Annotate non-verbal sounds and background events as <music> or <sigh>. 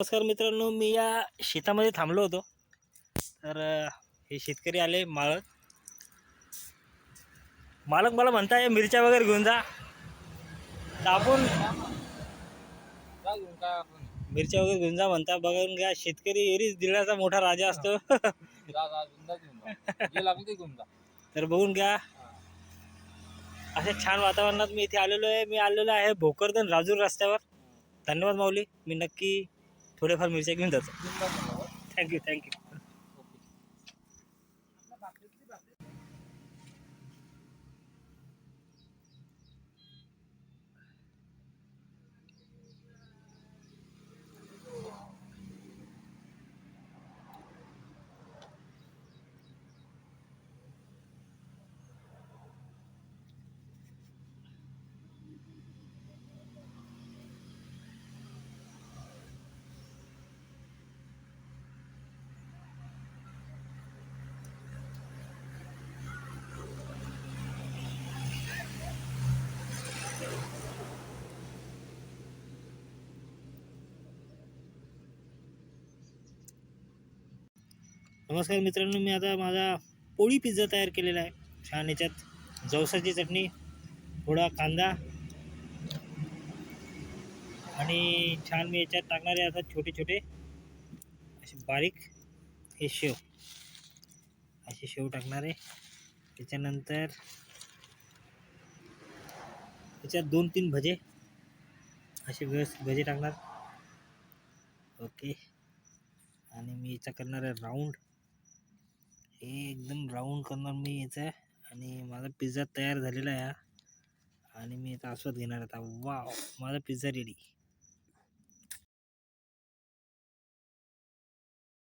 नमस्कार मित्रांनो मी या शेतामध्ये थांबलो होतो. तर हे शेतकरी आले मालक मालक मला म्हणताय मिरच्या वगैरे घेऊन जा. तर आपण मिरच्या वगैरे घेऊन जा म्हणता. बघून घ्या शेतकरी एरीच दिलाचा मोठा राजा असतो. <laughs> तर बघून घ्या. अशा छान वातावरणात मी इथे आलेलो आहे. मी आलेलो आहे भोकरदन राजूर रस्त्यावर. धन्यवाद माऊली. मी नक्की थोडेफार मिरच्या घेऊन जातो घेऊन जा घेऊन जा. थँक्यू थँक्यू नमस्कार मित्रांनो मी आता माझा पोळी पिझ्झा तयार केलेला आहे. छान याच्यात जवसाची चटणी थोडा कांदा आणि छान मी याच्यात टाकणारे आता छोटे छोटे असे बारीक हे शेव. असे शेव टाकणार. आहे त्याच्यानंतर त्याच्यात दोन तीन भजे असे व्यवस्थित भजे टाकणार. ओके. आणि मी याचा करणार आहे राऊंड. हे एकदम राऊंड करणार मी याचं आणि माझा पिझ्झा तयार झालेला आहे आणि मी याचा आस्वाद घेणार आता. वाव माझा पिझ्झा रेडी